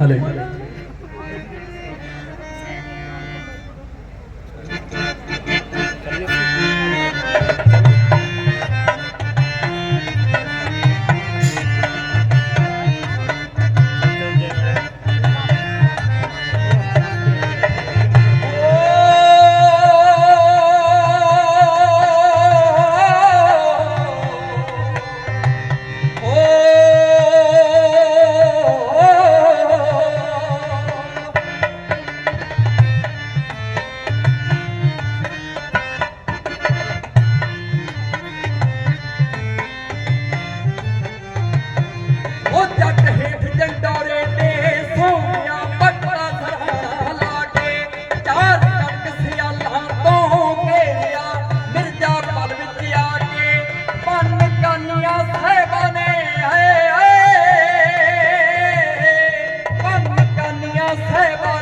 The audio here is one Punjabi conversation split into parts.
അല്ലേ গেছে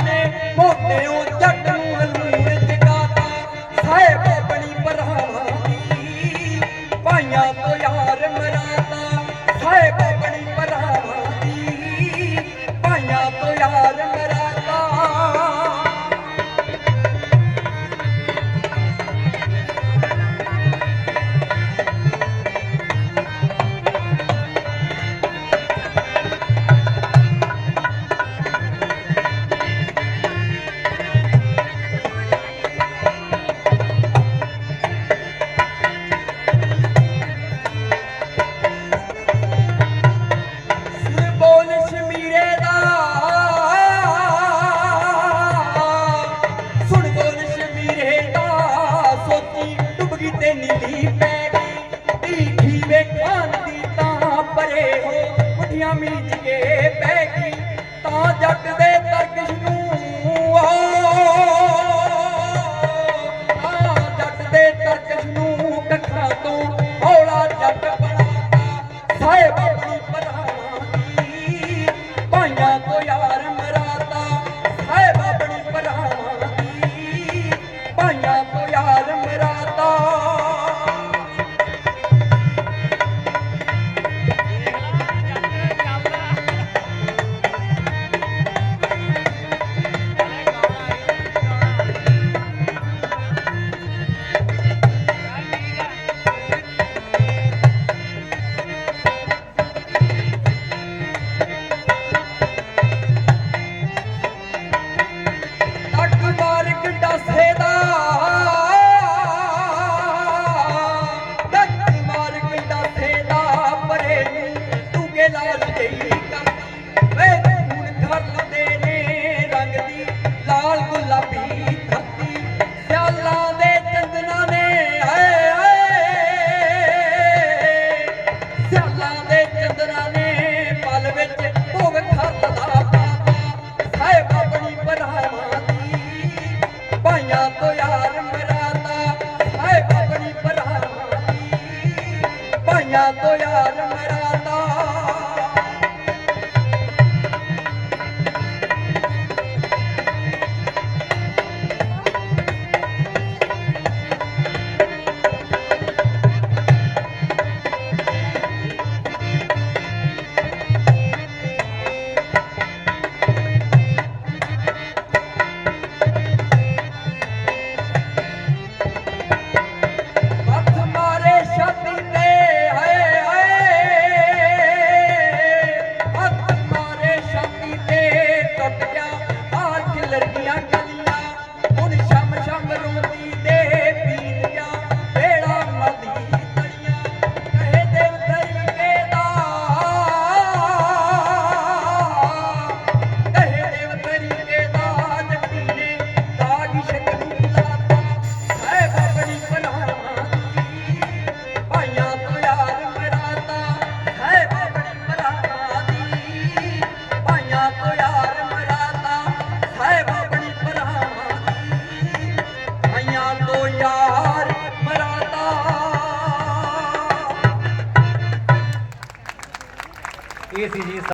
ਬਿਜਲੀ ਪੈ ਗਈ ਢੀਠੀ ਵੇਖਾਂ ਦੀ ਤਾਂ ਪਰੇ ਹੋ ਮੁੱਠੀਆਂ ਮੀਚ ਕੇ ਬਹਿ ਗਈ, ਤਾਂ ਜੱਟ ਦੇ ਲਾਲ ਜਈ ਕਰ ਵੇ ਹੁਣ ਖਰਦੇ ਨੇ ਰੰਗ ਦੀ ਲਾਲ ਗੁਲਾਬੀ ਧਰਤੀ। ਸਿਆਲਾਂ ਦੇ ਚੰਦਨਾ ਨੇ ਆਏ ਆਏ ਸਿਆਲਾਂ ਦੇ ਚੰਦਨਾ ਨੇ ਪਲ ਵਿੱਚ ਭੋਗ ਖਰਦਾ ਪਾਤਾ ਸਾਹਿਬ ਆਪਣੀ ਪਰਹਾਵਾਂ ਦੀ, ਭਾਈਆਂ ਤੋਂ ਯਾਰ ਮਰਾਤਾ ਸਾਹਿਬ ਆਪਣੀ ਪਰਹਾਵਾਂ ਦੀ, ਭਾਈਆਂ ਤੋਂ ਇਸ ਜੀ